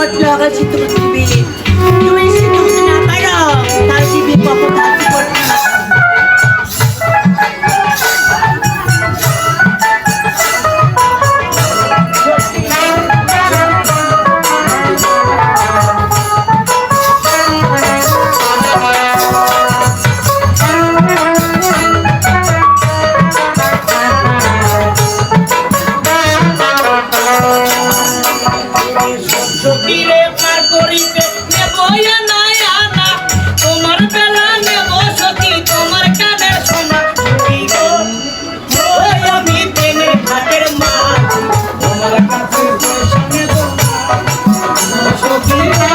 বদলা আবার সিদ্ধ করতে দিবি তুমি সিদ্ধ করতে না পারো তাহলে দিবি কখন ধার্য সখীরে পার করিতে নেব না। আনা তোমার বেলা নেব সখী তোমার কানের সোনা সখী গো, ওই আমি পেনে ঘাটের মাছ তোমার কাছে পয়সা নেব সখী গো,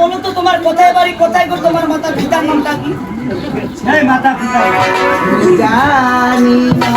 বলো তো তোমার কোথায় বাড়ি কোথায় গো তোমার মাতা পিতার নামটা কি? হ্যাঁ মাতা পিতা। জানি না।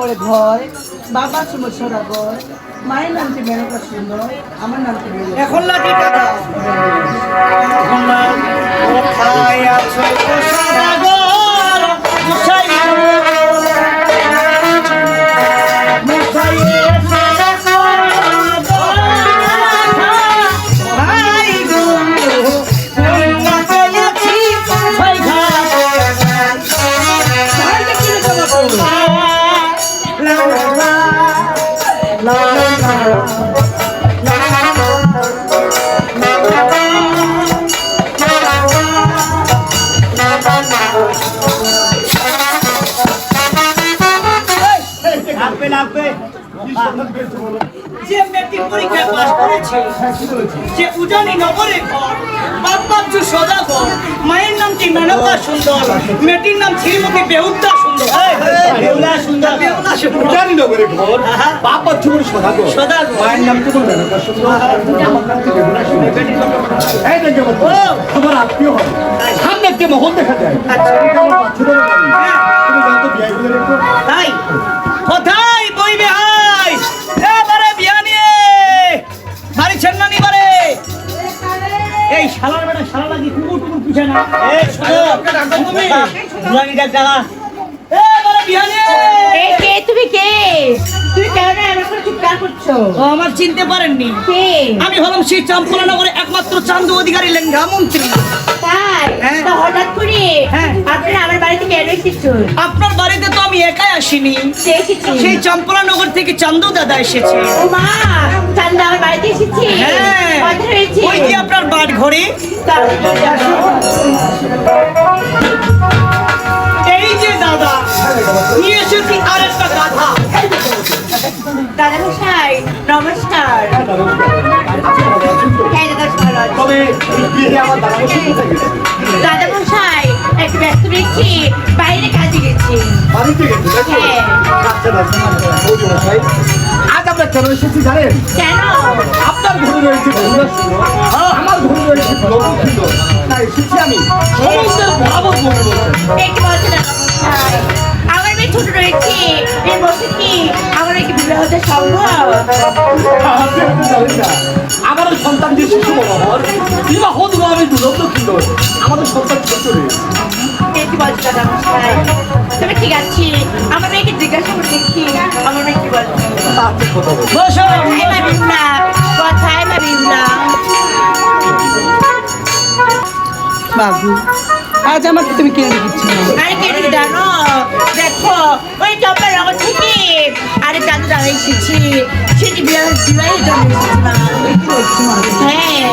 নগরে ঘর বাবা সরা সদাগর মায়ের নাম কি মেনকা সুন্দর? আমার নাম কি এখন লাঠি এখন যে মেট্রিক পরীক্ষায় পাশ করেছে যে উজানি নগরে ঘর বাপ বাচ্চু সদাগর মায়ের নাম কি মেনকা সুন্দর মেয়েটির নাম শ্রীমতী বেহুদ্দা সুন্দর। বেহুলা সুন্দর বেহুলা সুন্দর। জানি নগরে ঘর বাবা চুর সদাগর। সদাগর। মায়ের নাম তো বলবে সুন্দর। আমার নাম তো বেহুলা সুন্দর এই দেখে বলব আত্মীয় হবে। সামনে যে মহল দেখা যায়। আচ্ছা। তুমি বিয়ে করে তাই? কোথায়? পিছে না। শোনো। তুমি ডাক বিয়া কে তুমি কে? তুমি কেন এমন চিৎকার করছ? ও আমার চিনতে পারেননি। কে? আমি হলাম সেই চাম্পলা নগরের একমাত্র চান্দু অধিকারী লেঙ্গা মন্ত্রী। তাই? হ্যাঁ। তো হঠাৎ করে হ্যাঁ। আপনি আমার বাড়িতে কেন আপনার বাড়িতে তো আমি একাই আসিনি। সেই চাম্পলা নগর থেকে চান্দু দাদা এসেছে। ও মা চান্দা আমার বাড়িতে এসেছি? হ্যাঁ। ওই আপনার বাট ঘরে নিয়ে এসেছি আরেকটা গাধা। দাদা মশাই নমস্কার হ্যাঁ দাদা মশাই একটু ব্যস্ত রয়েছি। বাইরে কাজে গেছি? হ্যাঁ। আচ্ছা আজ আমরা কেন এসেছি জানেন? কেন? আপনার ঘরে রয়েছে আমার ঘরে রয়েছে তাই এসেছি আমি। সমুদ্রের মনে বলছেন একটু বলছে দাদা আমার সম্ভব হয়তো জানেন সন্তান যে শিশু মনোহর বিবাহ দেবো আমি দুরন্ত ছিল আমাদের সন্তান ছোট রয়েছে তবে ঠিক আছে আমার মেয়েকে জিজ্ঞাসা করে দেখি। আমার মেয়ে কি বলছে। বসো কোথায় মা বিমলা কোথায় মা বিমলা বাবু আজ আমাকে তুমি কিনে দিচ্ছ আরে কে রে জানো দেখো ওই চম্পার নগর থেকে আরে চাঁদু দাঁড়া এসেছি সেটি বিবাহ বিবাহের জন্য হ্যাঁ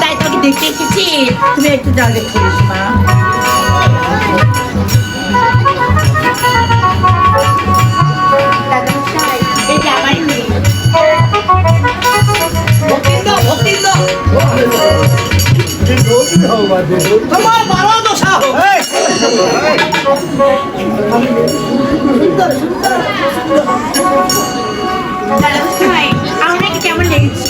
তাই তোকে দেখতে এসেছি। তুমি একটু জল দেখতে মা। দাদা মশাই, এই কেমন ভালো লেগেছে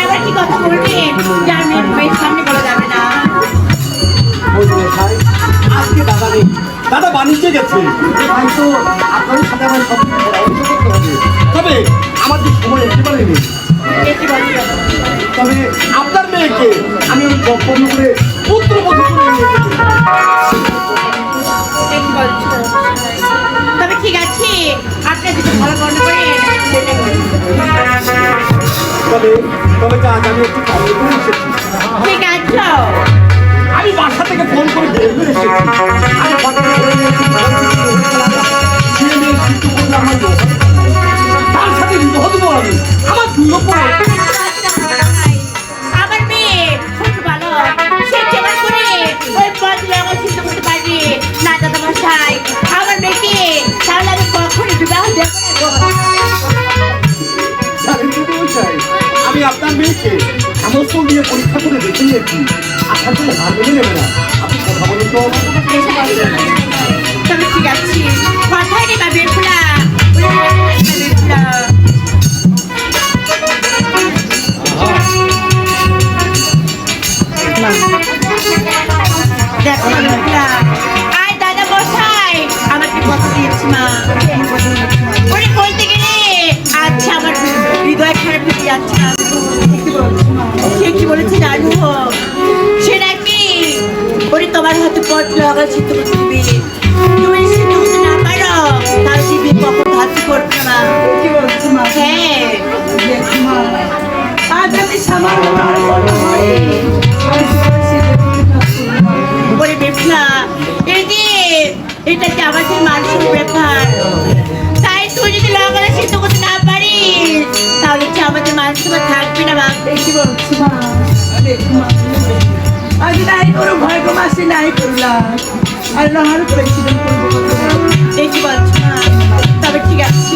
এবার কি কথা বলবে? যার মেয়ের মেয়ের সামনে বলা যাবে। আজকে দাদা নেই? দাদা বাণিজ্যে গেছে। হয়তো আপনাদের সাথে আমার সব করতে হবে। তবে আমার যে সময় একেবারে নেই তবে আপনার মেয়েকে আমি ওই সম্পন্ন করে নিয়ে বলছো তবে ঠিক আছে আপনি যদি ভালো মনে তবে তবে তো আমি একটু করে এসেছি। ঠিক আছে। বাসা থেকে ফোন করে বের হয়ে আমি। তার সাথে বিবাহ দেবো আমি। সমস্ত নিয়ে পরীক্ষা করে দেখে নিয়েছি। আশা করি হার মেনে নেবে না। আপনি কথা বলুন তো। তবে ঠিক আছে। কথাই নেবা বেরফুলা বেরফুলা দেখো বেরফুলা আয় দাদা বসাই আমাকে কথা দিয়েছি মা। ওরে বলতে গেলে আচ্ছা আমার হৃদয় খারাপ হয়ে যাচ্ছে। কি বলেছে জানো সে নাকি ওরে তোমার হাতে পথ লাগা সিদ্ধ করতে তুমি সিদ্ধ করতে না পারো। তাহলে সে কখন হাত করবে না। কি বলছি মা? হ্যাঁ। আজ আমি সামান্য সে। ওরে এই যে এটা যে আমাদের মানুষের ব্যাপার? তাই তুই যদি লাগালে সিদ্ধ করতে পারিস তাহলে কি আমাদের মানুষ থাকবে না মা? কি বলছি মা দেখ মা আজ নাই করো ভয় গো মাসি নাই করলাম আর নাহার করেছিলাম কি বলছো না তবে ঠিক আছে।